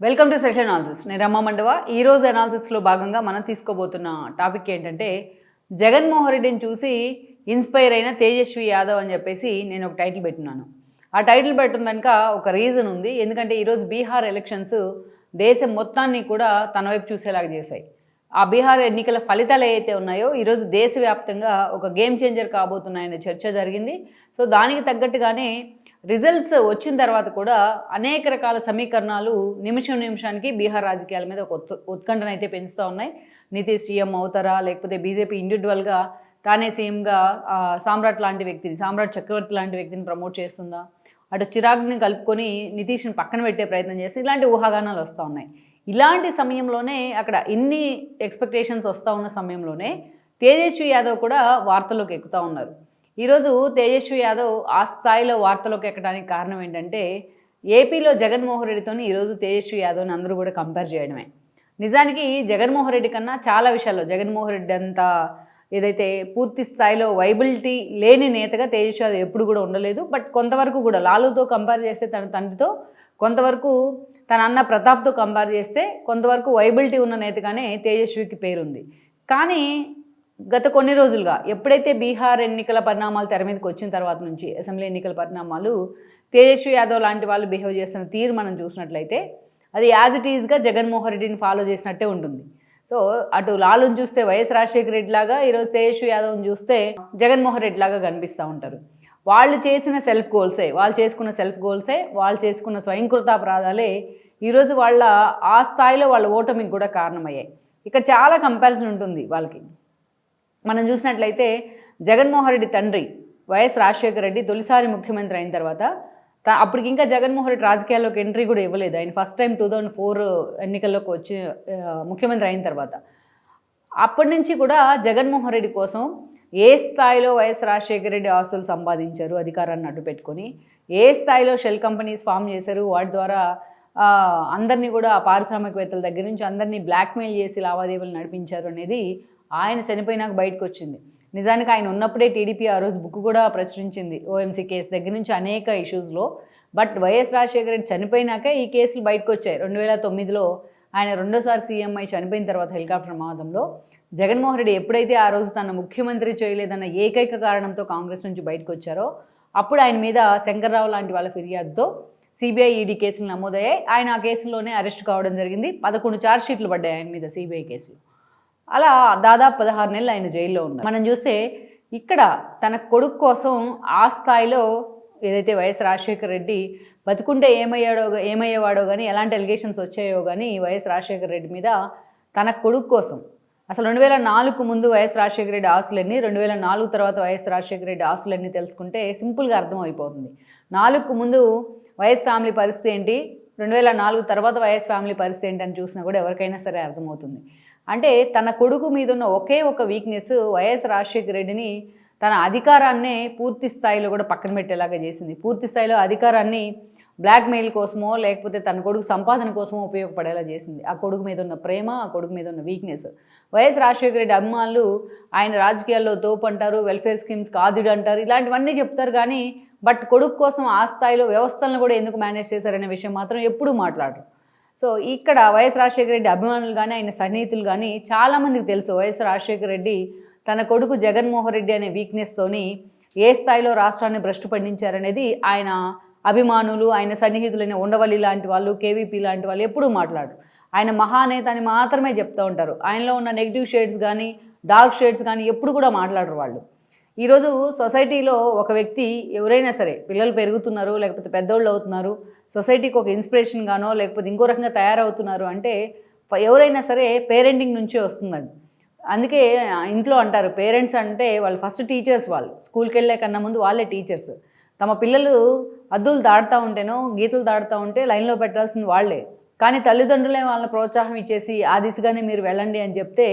Welcome to session analysis నేను రమ్మ మండవ. ఈరోజు అనాలిసిస్లో భాగంగా మనం తీసుకోబోతున్న టాపిక్ ఏంటంటే జగన్మోహన్ రెడ్డిని చూసి ఇన్స్పైర్ అయిన తేజస్వి యాదవ్ అని చెప్పేసి నేను ఒక టైటిల్ పెట్టినాను. ఆ టైటిల్ పెట్టడం వెనుక ఒక రీజన్ ఉంది. ఎందుకంటే ఈరోజు బీహార్ ఎలక్షన్స్ దేశం మొత్తాన్ని కూడా తన వైపు చూసేలాగా చేశాయి. ఆ బీహార్ ఎన్నికల ఫలితాలు ఏవైతే ఉన్నాయో ఈరోజు దేశవ్యాప్తంగా ఒక గేమ్ చేంజర్ కాబోతున్నాయనే చర్చ జరిగింది. సో దానికి తగ్గట్టుగానే రిజల్ట్స్ వచ్చిన తర్వాత కూడా అనేక రకాల సమీకరణాలు నిమిషం నిమిషానికి బీహార్ రాజకీయాల మీద ఒక ఉత్ ఉత్కంఠన అయితే పెంచుతూ ఉన్నాయి. నితీష్ సీఎం అవుతారా? లేకపోతే బీజేపీ ఇండివిజువల్గా తానే సీఎంగా సామ్రాట్ లాంటి వ్యక్తిని సామ్రాట్ చక్రవర్తి లాంటి వ్యక్తిని ప్రమోట్ చేస్తుందా? అటు చిరాగ్ని కలుపుకొని నితీష్ని పక్కన పెట్టే ప్రయత్నం చేస్తే ఇలాంటి ఊహాగానాలు వస్తూ ఉన్నాయి. ఇలాంటి సమయంలోనే అక్కడ ఇన్ని ఎక్స్పెక్టేషన్స్ వస్తూ ఉన్న సమయంలోనే తేజస్వి యాదవ్ కూడా వార్తల్లోకి ఎక్కుతూ ఉన్నారు. ఈరోజు తేజస్వి యాదవ్ ఆ స్థాయిలో వార్తలోకి ఎక్కడానికి కారణం ఏంటంటే ఏపీలో జగన్మోహన్ రెడ్డితోని ఈరోజు తేజస్వి యాదవ్ని అందరూ కూడా కంపేర్ చేయడమే. నిజానికి జగన్మోహన్ రెడ్డి కన్నా చాలా విషయాల్లో జగన్మోహన్ రెడ్డి అంత ఏదైతే పూర్తి స్థాయిలో వైబిలిటీ లేని నేతగా తేజస్వి యాదవ్ ఎప్పుడు కూడా ఉండలేదు. బట్ కొంతవరకు కూడా లాలుతో కంపేర్ చేస్తే తన తండ్రితో కొంతవరకు తన అన్న ప్రతాప్తో కంపేర్ చేస్తే కొంతవరకు వైబిలిటీ ఉన్న నేతగానే తేజస్వికి పేరుంది. కానీ గత కొన్ని రోజులుగా ఎప్పుడైతే బీహార్ ఎన్నికల పరిణామాలు తెర మీదకి వచ్చిన తర్వాత నుంచి అసెంబ్లీ ఎన్నికల పరిణామాలు తేజస్వి యాదవ్ లాంటి వాళ్ళు బిహేవ్ చేస్తున్న తీరు మనం చూసినట్లయితే అది యాజ్ ఇట్ ఈజ్గా జగన్మోహన్ రెడ్డిని ఫాలో చేసినట్టే ఉంటుంది. సో అటు లాలుని చూస్తే వైఎస్ రాజశేఖర రెడ్డి లాగా ఈరోజు తేజస్వి యాదవ్ని చూస్తే జగన్మోహన్ రెడ్డి లాగా కనిపిస్తూ ఉంటారు. వాళ్ళు చేసిన సెల్ఫ్ గోల్సే వాళ్ళు చేసుకున్న సెల్ఫ్ గోల్సే వాళ్ళు చేసుకున్న స్వయంకృతాపరాధాలే ఈరోజు వాళ్ళ ఆ స్థాయిలో వాళ్ళ ఓటమికి కూడా కారణమయ్యాయి. ఇక్కడ చాలా కంపారిజన్ ఉంటుంది వాళ్ళకి. మనం చూసినట్లయితే జగన్మోహన్ రెడ్డి తండ్రి వైఎస్ రాజశేఖర రెడ్డి తొలిసారి ముఖ్యమంత్రి అయిన తర్వాత త- అప్పటికి ఇంకా జగన్మోహన్ రెడ్డి రాజకీయాల్లోకి ఎంట్రీ కూడా ఇవ్వలేదు. ఆయన first time two thousand four ఎన్నికల్లోకి వచ్చి ముఖ్యమంత్రి అయిన తర్వాత. అప్పటి నుంచి కూడా జగన్మోహన్ రెడ్డి కోసం ఏ స్థాయిలో వైఎస్ రాజశేఖర రెడ్డి ఆస్తులు సంపాదించారు అధికారాన్ని అడ్డు పెట్టుకొని ఏ స్థాయిలో షెల్ కంపెనీస్ ఫామ్ చేశారు వాటి ద్వారా అందరినీ కూడా పారిశ్రామికవేత్తల దగ్గర నుంచి అందరినీ బ్లాక్మెయిల్ చేసి లావాదేవీలు నడిపించారు అనేది ఆయన చనిపోయినాక బయటకు వచ్చింది నిజానికి ఆయన ఉన్నప్పుడే టీడీపీ ఆ రోజు బుక్ కూడా ప్రచురించింది ఓఎంసీ కేసు దగ్గర నుంచి అనేక ఇష్యూస్లో బట్ వైఎస్ రాజశేఖర రెడ్డి చనిపోయినాక ఈ కేసులు బయటకు వచ్చాయి రెండు వేల తొమ్మిదిలో ఆయన రెండోసారి సీఎంఐ చనిపోయిన తర్వాత హెలికాప్టర్ ప్రమాదంలో జగన్మోహన్ రెడ్డి ఎప్పుడైతే ఆ రోజు తన ముఖ్యమంత్రి చేయలేదన్న ఏకైక కారణంతో కాంగ్రెస్ నుంచి బయటకు వచ్చారో అప్పుడు ఆయన మీద శంకర్రావు లాంటి వాళ్ళ ఫిర్యాదుతో సిబిఐ ఈడీ కేసులు నమోదయ్యాయి. ఆయన ఆ కేసులోనే అరెస్ట్ కావడం జరిగింది. పదకొండు ఛార్జ్ షీట్లు పడ్డాయి ఆయన మీద సిబిఐ కేసులు. అలా దాదాపు పదహారు నెలలు ఆయన జైల్లో ఉన్నారు. మనం చూస్తే ఇక్కడ తన కొడుకు కోసం ఆ స్థాయిలో ఏదైతే వైఎస్ రాజశేఖర రెడ్డి బతుకుంటే ఏమయ్యాడో ఏమయ్యేవాడో కానీ ఎలాంటి ఎలిగేషన్స్ వచ్చాయో కానీ వైఎస్ రాజశేఖర రెడ్డి మీద తన కొడుకు కోసం. అసలు రెండు వేల నాలుగు ముందు వైఎస్ రాజశేఖర రెడ్డి ఆస్తులన్నీ రెండు వేల నాలుగు తర్వాత వైఎస్ రాజశేఖర రెడ్డి ఆస్తులన్నీ తెలుసుకుంటే సింపుల్గా అర్థమైపోతుంది. నాలుగుకు ముందు వైఎస్ ఫ్యామిలీ పరిస్థితి ఏంటి? రెండు వేల నాలుగు తర్వాత వైఎస్ ఫ్యామిలీ పరిస్థితి ఏంటని చూసినా కూడా ఎవరికైనా సరే అర్థమవుతుంది. అంటే తన కొడుకు మీద ఉన్న ఒకే ఒక వీక్నెస్ వైఎస్ రాజశేఖర రెడ్డిని తన అధికారాన్నే పూర్తి స్థాయిలో కూడా పక్కన పెట్టేలాగా చేసింది. పూర్తి స్థాయిలో అధికారాన్ని బ్లాక్మెయిల్ కోసమో లేకపోతే తన కొడుకు సంపాదన కోసమో ఉపయోగపడేలా చేసింది. ఆ కొడుకు మీద ఉన్న ప్రేమ ఆ కొడుకు మీద ఉన్న వీక్నెస్ వైఎస్ రాజశేఖర రెడ్డి అభిమానులు ఆయన రాజకీయాల్లో తోపు అంటారు వెల్ఫేర్ స్కీమ్స్ కాదుడు అంటారు ఇలాంటివన్నీ చెప్తారు కానీ బట్ కొడుకు కోసం ఆ స్థాయిలో వ్యవస్థలను కూడా ఎందుకు మేనేజ్ చేశారనే విషయం మాత్రం ఎప్పుడూ మాట్లాడరు. సో ఇక్కడ వైఎస్ రాజశేఖర రెడ్డి అభిమానులు కానీ ఆయన సన్నిహితులు కానీ చాలామందికి తెలుసు వైఎస్ రాజశేఖర రెడ్డి తన కొడుకు జగన్మోహన్ రెడ్డి అనే వీక్నెస్తోని ఏ స్థాయిలో రాష్ట్రాన్ని భ్రష్టు పండించారనేది ఆయన అభిమానులు ఆయన సన్నిహితులైన ఉండవల్లి లాంటి వాళ్ళు కేవీపీ లాంటి వాళ్ళు ఎప్పుడూ మాట్లాడరు. ఆయన మహానేత అని మాత్రమే చెప్తూ ఉంటారు. ఆయనలో ఉన్న నెగిటివ్ షేడ్స్ కానీ డార్క్ షేడ్స్ కానీ ఎప్పుడు కూడా మాట్లాడరు వాళ్ళు. ఈరోజు సొసైటీలో ఒక వ్యక్తి ఎవరైనా సరే పిల్లలు పెరుగుతున్నారు లేకపోతే పెద్దోళ్ళు అవుతున్నారు సొసైటీకి ఒక ఇన్స్పిరేషన్ గానో లేకపోతే ఇంకో రకంగా తయారవుతున్నారు అంటే ఎవరైనా సరే పేరెంటింగ్ నుంచే వస్తుంది అందుకే ఇంట్లో అంటారు పేరెంట్స్ అంటే వాళ్ళు ఫస్ట్ టీచర్స్ వాళ్ళు స్కూల్కి వెళ్ళే కన్నా ముందు వాళ్ళే టీచర్స్. తమ పిల్లలు అద్దులు దాడుతూ ఉంటేనో గీతలు దాడుతూ ఉంటే లైన్లో పెట్టాల్సింది వాళ్ళే. కానీ తల్లిదండ్రులే వాళ్ళని ప్రోత్సాహం ఇచ్చేసి ఆ దిశగానే మీరు వెళ్ళండి అని చెప్తే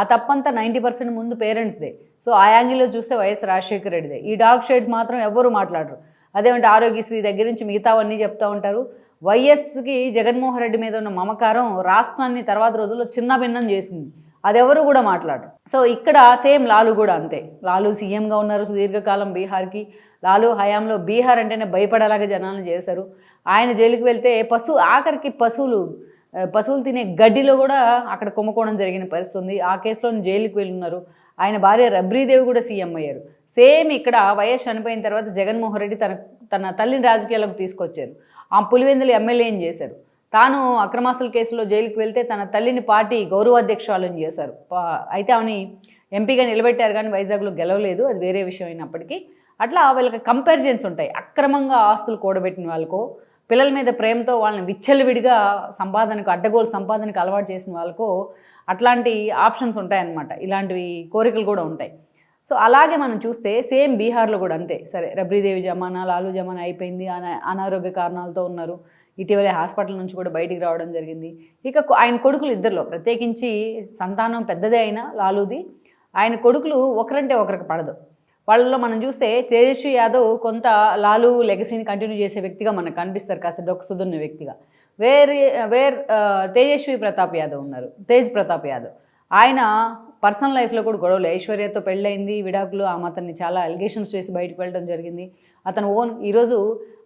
ఆ తప్పంతా నైంటీ పర్సెంట్ ముందు పేరెంట్స్దే. సో ఆ యాంగిల్లో చూస్తే వైఎస్ రాజశేఖర రెడ్డిదే. ఈ డార్క్ షేడ్స్ మాత్రం ఎవ్వరూ మాట్లాడరు. అదేమంటే ఆరోగ్యశ్రీ దగ్గర నుంచి మిగతావన్నీ చెప్తూ ఉంటారు. వైఎస్కి జగన్మోహన్ రెడ్డి మీద ఉన్న మమకారం రాష్ట్రాన్ని తర్వాత రోజుల్లో చిన్న భిన్నం చేసింది. అదెవరు కూడా మాట్లాడరు. సో ఇక్కడ సేమ్ లాలు కూడా అంతే. లాలు సీఎంగా ఉన్నారు సుదీర్ఘకాలం బీహార్కి. లాలు హయాంలో బీహార్ అంటేనే భయపడేలాగా జనాలను చేశారు. ఆయన జైలుకి వెళ్తే పశు ఆఖరికి పశువులు పశువులు తినే గడ్డిలో కూడా అక్కడ కుంభకోణం జరిగిన పరిస్థితి ఉంది. ఆ కేసులో జైలుకి వెళ్ళున్నారు. ఆయన భార్య రబ్రీదేవి కూడా సీఎం అయ్యారు. సేమ్ ఇక్కడ వైఎస్ చనిపోయిన తర్వాత జగన్మోహన్ రెడ్డి తన తన తల్లిని రాజకీయాలకు తీసుకొచ్చారు. ఆ పులివెందులు ఎమ్మెల్యేని చేశారు. తాను అక్రమాస్తుల కేసులో జైలుకి వెళ్తే తన తల్లిని పార్టీ గౌరవాధ్యక్షురాలను చేశారు. అయితే ఆమెని ఎంపీగా నిలబెట్టారు కానీ వైజాగ్లో గెలవలేదు. అది వేరే విషయం అయినప్పటికీ. అట్లా వీళ్ళకి కంపారిజన్స్ ఉంటాయి. అక్రమంగా ఆస్తులు కూడబెట్టిన వాళ్ళకో పిల్లల మీద ప్రేమతో వాళ్ళని విచ్చలవిడిగా సంపాదనకు అడ్డగోలు సంపాదనకు అలవాటు చేసిన వాళ్ళకో అట్లాంటి ఆప్షన్స్ ఉంటాయన్నమాట. ఇలాంటివి కోరికలు కూడా ఉంటాయి. సో అలాగే మనం చూస్తే సేమ్ బీహార్లో కూడా అంతే. సరే రబ్రీదేవి జమానా లాలు జమానా అయిపోయింది. అనారోగ్య కారణాలతో ఉన్నారు. ఇటీవలే హాస్పిటల్ నుంచి కూడా బయటికి రావడం జరిగింది. ఇక ఆయన కొడుకులు ఇద్దరిలో ప్రత్యేకించి సంతానం పెద్దదే అయినా లాలూది. ఆయన కొడుకులు ఒకరంటే ఒకరికి పడదు. వాళ్ళలో మనం చూస్తే తేజస్వి యాదవ్ కొంత లాలు లెగసీని కంటిన్యూ చేసే వ్యక్తిగా మనకు కనిపిస్తారు కాస్త డొక్ సుదున్న వ్యక్తిగా. వేరే వేర్ తేజస్వి ప్రతాప్ యాదవ్ ఉన్నారు తేజ్ ప్రతాప్ యాదవ్. ఆయన పర్సనల్ లైఫ్లో కూడా గొడవలు. ఐశ్వర్యతో పెళ్ళయింది విడాకులు ఆమె అతన్ని చాలా అలిగేషన్స్ చేసి బయటకు వెళ్ళడం జరిగింది. అతను ఓన్ ఈరోజు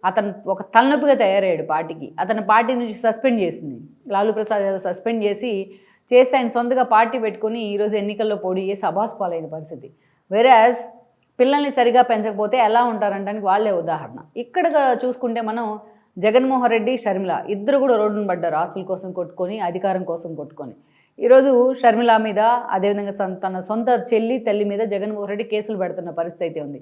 అతను ఒక తలనొప్పిగా తయారయ్యాడు పార్టీకి. అతను పార్టీ నుంచి సస్పెండ్ చేసింది. లాలూ ప్రసాద్ యాదవ్ సస్పెండ్ చేసి చేస్తే ఆయన సొంతగా పార్టీ పెట్టుకొని ఈరోజు ఎన్నికల్లో పోటీ చేసి అబాస్ పాలైన పరిస్థితి. వెరాజ్ పిల్లల్ని సరిగా పెంచకపోతే ఎలా ఉంటారంటానికి వాళ్ళే ఉదాహరణ. ఇక్కడ చూసుకుంటే మనం జగన్మోహన్ రెడ్డి షర్మిల ఇద్దరు కూడా రోడ్డును పడ్డారు. ఆస్తుల కోసం కొట్టుకొని అధికారం కోసం కొట్టుకొని. ఈరోజు షర్మిల మీద అదేవిధంగా తన సొంత చెల్లి తల్లి మీద జగన్మోహన్ రెడ్డి కేసులు పెడుతున్న పరిస్థితి అయితే ఉంది.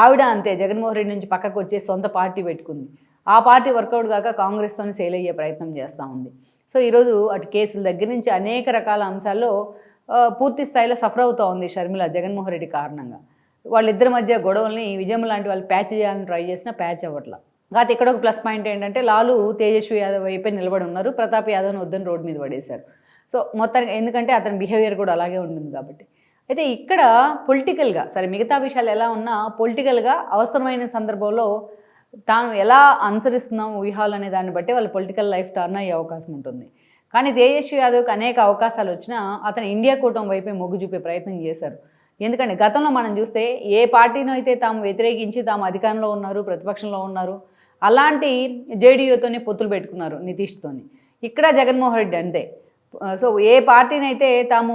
ఆవిడ అంతే జగన్మోహన్ రెడ్డి నుంచి పక్కకు వచ్చే సొంత పార్టీ పెట్టుకుంది. ఆ పార్టీ వర్కౌట్ కాక కాంగ్రెస్తోని సేల్ అయ్యే ప్రయత్నం చేస్తూ ఉంది. సో ఈరోజు అటు కేసుల దగ్గర నుంచి అనేక రకాల అంశాల్లో పూర్తి స్థాయిలో సఫర్ అవుతూ ఉంది షర్మిల జగన్మోహన్ రెడ్డి కారణంగా. వాళ్ళిద్దరి మధ్య గొడవల్ని విజయం లాంటి వాళ్ళు ప్యాచ్ చేయాలని ట్రై చేసినా ప్యాచ్ అవ్వట్ల. గత ఇక్కడ ఒక ప్లస్ పాయింట్ ఏంటంటే లాలు తేజస్వి యాదవ్ వైపే నిలబడి ఉన్నారు. ప్రతాప్ యాదవ్ని వద్దని రోడ్డు మీద పడేశారు. సో మొత్తానికి ఎందుకంటే అతని బిహేవియర్ కూడా అలాగే ఉంటుంది కాబట్టి. అయితే ఇక్కడ పొలిటికల్గా సరే మిగతా విషయాలు ఎలా ఉన్నా పొలిటికల్గా అవసరమైన సందర్భంలో తాను ఎలా అనుసరిస్తున్నాం వ్యూహాలు అనే దాన్ని బట్టి వాళ్ళ పొలిటికల్ లైఫ్ టర్న్ అయ్యే అవకాశం ఉంటుంది. కానీ తేజస్వి యాదవ్కి అనేక అవకాశాలు వచ్చినా అతను ఇండియా కూటమి వైపే మొగ్గు చూపే ప్రయత్నం చేశారు. ఎందుకంటే గతంలో మనం చూస్తే ఏ పార్టీనో అయితే తాము వ్యతిరేకించి తాము అధికారంలో ఉన్నారు ప్రతిపక్షంలో ఉన్నారు అలాంటి జేడీయూతోనే పొత్తులు పెట్టుకున్నారు నితీష్తోని. ఇక్కడ జగన్మోహన్ రెడ్డి అంతే. సో ఏ పార్టీనైతే తాము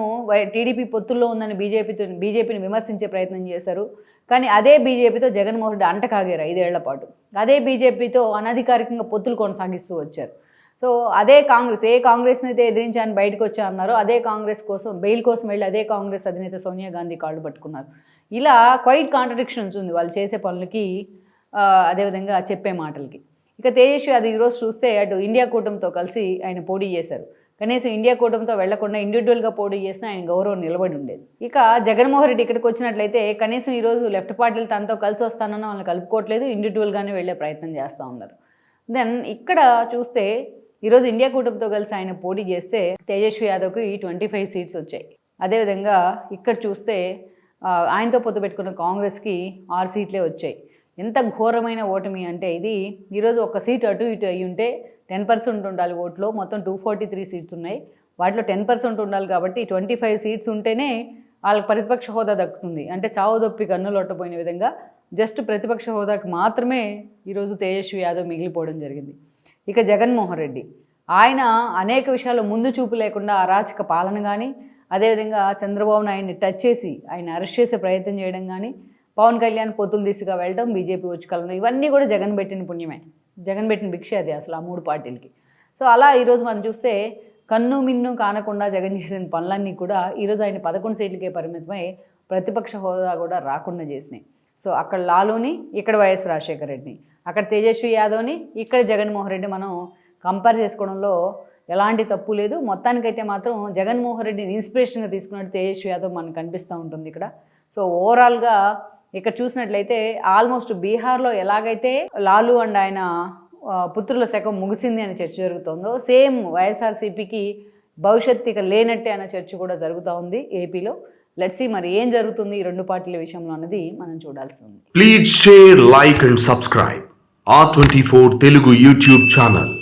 టీడీపీ పొత్తుల్లో ఉందని బీజేపీతో బీజేపీని విమర్శించే ప్రయత్నం చేశారు కానీ అదే బీజేపీతో జగన్మోహన్ రెడ్డి అంటకాగారు ఐదేళ్ళ పాటు? అదే బీజేపీతో అనధికారికంగా పొత్తులు కొనసాగిస్తూ వచ్చారు. సో అదే కాంగ్రెస్ ఏ కాంగ్రెస్ని అయితే ఎదిరించాలని బయటకు వచ్చా అన్నారో అదే కాంగ్రెస్ కోసం బెయిల్ కోసం వెళ్ళి అదే కాంగ్రెస్ అధినేత సోనియా గాంధీ కాళ్ళు పట్టుకున్నారు. ఇలా క్వైట్ కాంట్రడిక్షన్స్ ఉంది వాళ్ళు చేసే పనులకి అదేవిధంగా చెప్పే మాటలకి. ఇక తేజస్వి అది ఈరోజు చూస్తే అటు ఇండియా కూటమితో కలిసి ఆయన పోటీ చేశారు. కనీసం ఇండియా కూటమితో వెళ్ళకుండా ఇండివిజువల్గా పోటీ చేసినా ఆయన గౌరవం నిలబడి ఉండేది. ఇక జగన్మోహన్ రెడ్డి ఇక్కడికి వచ్చినట్లయితే కనీసం ఈరోజు లెఫ్ట్ పార్టీలు తనతో కలిసి వస్తానన్న వాళ్ళని కలుపుకోవట్లేదు ఇండివిజువల్గానే వెళ్ళే ప్రయత్నం చేస్తూ ఉన్నారు. దెన్ ఇక్కడ చూస్తే ఈరోజు ఇండియా కూటమితో కలిసి ఆయన పోటీ చేస్తే తేజస్వి యాదవ్కి ట్వంటీ ఫైవ్ సీట్స్ వచ్చాయి. అదేవిధంగా ఇక్కడ చూస్తే ఆయనతో పొత్తు పెట్టుకున్న కాంగ్రెస్కి ఆరు సీట్లే వచ్చాయి. ఎంత ఘోరమైన ఓటమి అంటే ఇది ఈరోజు ఒక సీట్ అటు ఇటు అయ్యి ఉంటే టెన్ పర్సెంట్ ఉండాలి ఓట్లో. మొత్తం టూ ఫార్టీ త్రీ సీట్స్ ఉన్నాయి. వాటిలో టెన్ పర్సెంట్ ఉండాలి కాబట్టి ట్వంటీ ఫైవ్ సీట్స్ ఉంటేనే వాళ్ళకి ప్రతిపక్ష హోదా దక్కుతుంది. అంటే చావుదొప్పి కన్నులు విధంగా జస్ట్ ప్రతిపక్ష హోదాకి మాత్రమే ఈరోజు తేజస్వి యాదవ్ మిగిలిపోవడం జరిగింది. ఇక జగన్మోహన్ రెడ్డి. ఆయన అనేక విషయాలు ముందు చూపు లేకుండా అరాచక పాలన కానీ అదేవిధంగా చంద్రబాబు నాయుడిని టచ్ చేసి ఆయన అరెస్ట్ చేసే ప్రయత్నం చేయడం కానీ పవన్ కళ్యాణ్ పొత్తులు తీసుగా వెళ్ళడం బీజేపీ వచ్చి ఇవన్నీ కూడా జగన్ పెట్టిన పుణ్యమే. జగన్ పెట్టిన భిక్ష అది అసలు ఆ మూడు పార్టీలకి. సో అలా ఈరోజు మనం చూస్తే కన్ను మిన్ను కానకుండా జగన్ చేసిన పనులన్నీ కూడా ఈరోజు ఆయన పదకొండు సీట్లకే పరిమితమై ప్రతిపక్ష హోదా కూడా రాకుండా చేసినాయి. సో అక్కడ లాలూని ఇక్కడ వైఎస్ రాజశేఖర రెడ్డిని అక్కడ తేజస్వి యాదవ్ని ఇక్కడ జగన్మోహన్ రెడ్డి మనం కంపేర్ చేసుకోవడంలో ఎలాంటి తప్పు లేదు. మొత్తానికైతే మాత్రం జగన్మోహన్ రెడ్డిని ఇన్స్పిరేషన్గా తీసుకున్నట్టు తేజస్వి యాదవ్ మనకు కనిపిస్తూ ఉంటుంది ఇక్కడ. సో ఓవరాల్గా ఇక్కడ చూసినట్లయితే ఆల్మోస్ట్ బీహార్లో ఎలాగైతే లాలు అండ్ ఆయన పుత్రుల శకం ముగిసింది అనే చర్చ జరుగుతుందో సేమ్ వైఎస్ఆర్సీపీకి భవిష్యత్తు ఇక లేనట్టే అనే చర్చ కూడా జరుగుతూ ఉంది ఏపీలో. లెట్సీ మరి ఏం జరుగుతుంది ఈ రెండు పార్టీల విషయంలో అన్నది మనం చూడాల్సి ఉంది. Please share like and subscribe ఆ twenty four Telugu YouTube channel